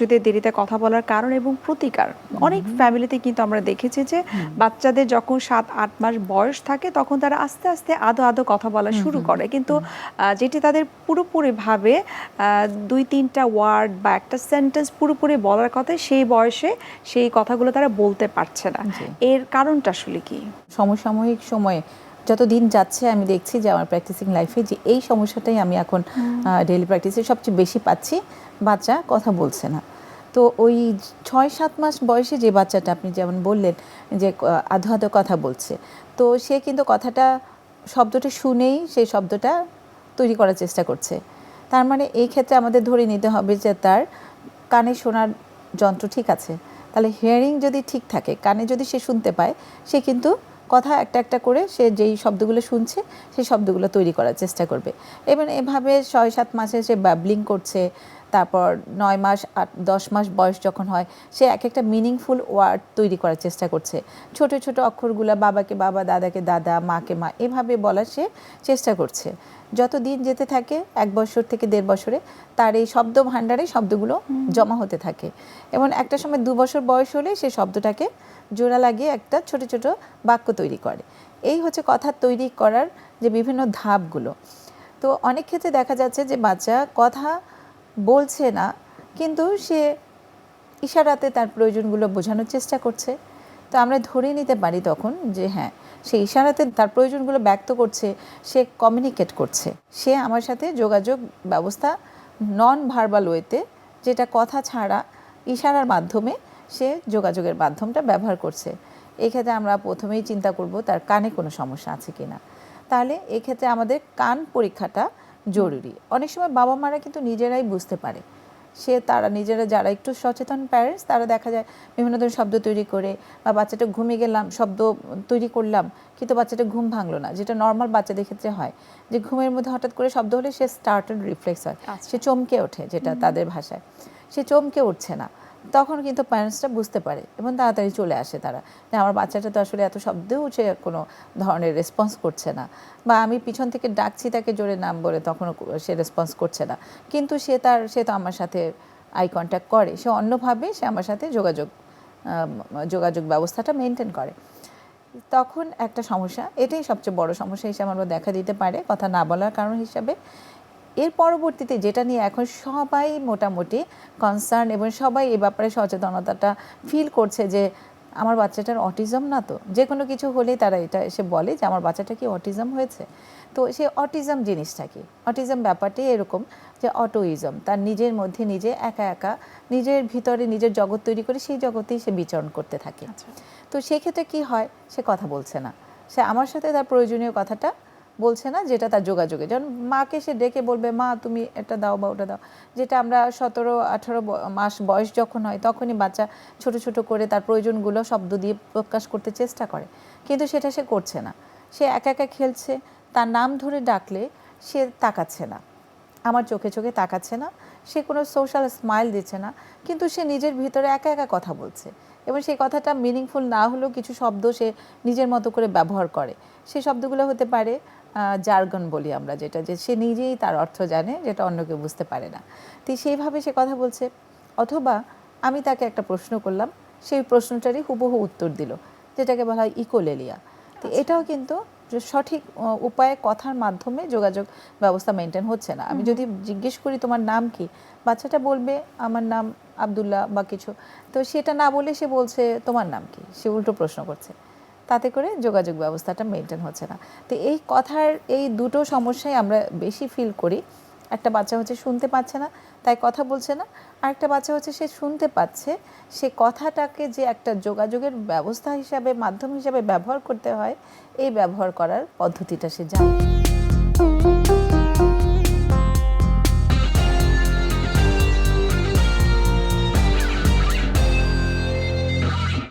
শিশুদের দেরিতে কথা বলার কারণ এবং প্রতিকার। অনেক ফ্যামিলিতে কিন্তু আমরা দেখেছি যে বাচ্চাদের যখন সাত আট মাস বয়স থাকে তখন তারা আস্তে আস্তে আদো আদো কথা বলা শুরু করে। কিন্তু যেটি তাদের পুরোপুরিভাবে দুই তিনটা ওয়ার্ড বা একটা সেন্টেন্স পুরোপুরি বলার কথা সেই বয়সে সেই কথাগুলো তারা বলতে পারছে না। এর কারণটা আসলে কি? সমসাময়িক সময়ে যত দিন যাচ্ছে আমি দেখছি যে আমার প্র্যাকটিসিং লাইফে যে এই সমস্যাটাই আমি এখন ডেইলি প্র্যাকটিসে সবচেয়ে বেশি পাচ্ছি। বাচ্চা কথা বলছে না। তো ওই ছয়, সাত মাস বয়সে যে বাচ্চাটা আপনি যেমন বললেন যে আধো আধো কথা বলছে, তো সে কিন্তু কথাটা, শব্দটা শুনেই সেই শব্দটা তৈরি করার চেষ্টা করছে। তার মানে এই ক্ষেত্রে আমাদের ধরে নিতে হবে যে, তার কানে শোনার যন্ত্র ঠিক আছে, তাহলে হিয়ারিং যদি ঠিক থাকে, কানে যদি সে শুনতে পায়, সে কিন্তু কথা একটা একটা করে সে যেই শব্দগুলো শুনছে, সেই শব্দগুলো তৈরি করার চেষ্টা করবে। এবং এভাবে ছয়, সাত মাসে সে ব্যাবলিং করছে তারপর নয় মাস আট দশ মাস বয়স যখন হয় সে এক একটা মিনিংফুল ওয়ার্ড তৈরি করার চেষ্টা করছে। ছোট ছোট অক্ষরগুলো বাবাকে বাবা দাদাকে দাদা মাকে মা এভাবে বলার সে চেষ্টা করছে। যত দিন যেতে থাকে এক বছর থেকে দেড় বছরে তার এই শব্দ ভাণ্ডারে শব্দগুলো জমা হতে থাকে। এবং একটা সময় দু বছর বয়স হলে সে শব্দটাকে জোড়া লাগিয়ে একটা ছোট ছোট বাক্য তৈরি করে। এই হচ্ছে কথা তৈরি করার যে বিভিন্ন ধাপগুলো। তো অনেক ক্ষেত্রে দেখা যাচ্ছে যে বাচ্চা কথা বলছে না, কিন্তু সে ইশারাতে তার প্রয়োজনগুলো বোঝানোর চেষ্টা করছে। তো আমরা ধরে নিতে পারি তখন যে হ্যাঁ সে ইশারাতে তার প্রয়োজনগুলো ব্যক্ত করছে, সে কমিউনিকেট করছে। সে আমার সাথে যোগাযোগ ব্যবস্থা নন ভার্বাল ওয়েতে যেটা কথা ছাড়া ইশারার মাধ্যমে সে যোগাযোগের মাধ্যমটা ব্যবহার করছে। এক্ষেত্রে আমরা প্রথমেই চিন্তা করব তার কানে কোনো সমস্যা আছে কিনা। তাহলে এক্ষেত্রে আমাদের কান পরীক্ষাটা জরুরি। অনেক সময় বাবা মারা কিন্তু নিজেরাই বুঝতে পারে। সে তারা নিজেরা যারা একটু সচেতন প্যারেন্টস তারা দেখা যায় বিভিন্ন ধরনের শব্দ তৈরি করে বা বাচ্চাটা ঘুমিয়ে গেলাম শব্দ তৈরি করলাম কিন্তু বাচ্চাটা ঘুম ভাঙলো না। যেটা নর্মাল বাচ্চাদের ক্ষেত্রে হয় যে ঘুমের মধ্যে হঠাৎ করে শব্দ হলে সে স্টার্টেড রিফ্লেক্স হয়। আচ্ছা। সে চমকে ওঠে যেটা তাদের ভাষায়। সে চমকে উঠছে না। তখন কিন্তু প্যারেন্টসটা বুঝতে পারে এবং তাড়াতাড়ি চলে আসে তারা। যে আমার বাচ্চাটা তো আসলে এত শব্দেও সে কোনো ধরনের রেসপন্স করছে না। বা আমি পিছন থেকে ডাকছি তাকে জোরে নাম বলে তখনও সে রেসপন্স করছে না। কিন্তু সে তার, সে তো আমার সাথে আই কন্ট্যাক্ট করে। সে অন্যভাবে সে আমার সাথে যোগাযোগ যোগাযোগ ব্যবস্থাটা মেনটেন করে। তখন একটা সমস্যা, এটাই সবচেয়ে বড় সমস্যা হিসেবে আমরা দেখা দিতে পারে কথা না বলার কারণ হিসাবে। এর পরবর্তীতে যেটা নিয়ে এখন সবাই মোটামুটি কনসার্ন এবং সবাই এ ব্যাপারে সচেতনতাটা ফিল করছে যে আমার বাচ্চাটার অটিজম না তো। যে কোনো কিছু হলেই তারা এটা এসে বলে যে আমার বাচ্চাটা কি অটিজম হয়েছে? তো সে অটিজম জিনিসটা কি? অটিজম ব্যাপারটি এরকম যে অটোইজম তার নিজের মধ্যে নিজে একা একা নিজের ভিতরে নিজের জগৎ তৈরি করে সেই জগতেই সে বিচরণ করতে থাকে। তো সেক্ষেত্রে কি হয়? সে কথা বলছে না। সে আমার সাথে তার প্রয়োজনীয় কথাটা বলছে না যেটা তার যোগাযোগে। যেমন মাকে সে ডেকে বলবে, মা, তুমি এটা দাও বা ওটা দাও। যেটা আমরা সতেরো, আঠারো মাস বয়স যখন হয়, তখনই বাচ্চা ছোট ছোট করে তার প্রয়োজনগুলো শব্দ দিয়ে প্রকাশ করতে চেষ্টা করে। কিন্তু সেটা সে করছে না। সে একা একা খেলছে, তার নাম ধরে ডাকলে সে তাকাচ্ছে না। আমার চোখে চোখে তাকাচ্ছে না। সে কোনো সোশ্যাল স্মাইল দিচ্ছে না। কিন্তু সে নিজের ভিতরে একা একা কথা বলছে। এবং সেই কথাটা মিনিংফুল না হলেও কিছু শব্দ সে নিজের মতো করে ব্যবহার করে। সেই শব্দগুলো হতে পারে জার্গন বলি আমরা যেটা যে সে নিজেই তার অর্থ জানে যেটা অন্য কেউ বুঝতে পারে না। তো সেইভাবে সে কথা বলছে অথবা আমি তাকে একটা প্রশ্ন করলাম সেই প্রশ্নটারই হুবহু উত্তর দিল যেটাকে বলা হয় ইকোলেলিয়া তো এটাও কিন্তু সঠিক উপায়ে কথার মাধ্যমে যোগাযোগ ব্যবস্থা মেনটেন হচ্ছে না। আমি যদি জিজ্ঞেস করি তোমার নাম কি? বাচ্চাটা বলবে আমার নাম আবদুল্লাহ বা কিছু। তো সেটা না বলে সে বলছে তোমার নাম কি? সে উল্টো প্রশ্ন করছে। তাতে করে যোগাযোগ ব্যবস্থাটা মেনটেন হচ্ছে না। তো এই কথার এই দুটো সমস্যায় আমরা বেশি ফিল করি। একটা বাচ্চা হচ্ছে শুনতে পাচ্ছে না, তাই কথা বলছে না। আরেকটা বাচ্চা হচ্ছে সে শুনতে পাচ্ছে, সে কথাটাকে যে একটা যোগাযোগের ব্যবস্থা হিসাবে, মাধ্যম হিসাবে ব্যবহার করতে হয়, এই ব্যবহার করার পদ্ধতিটা সে জানে।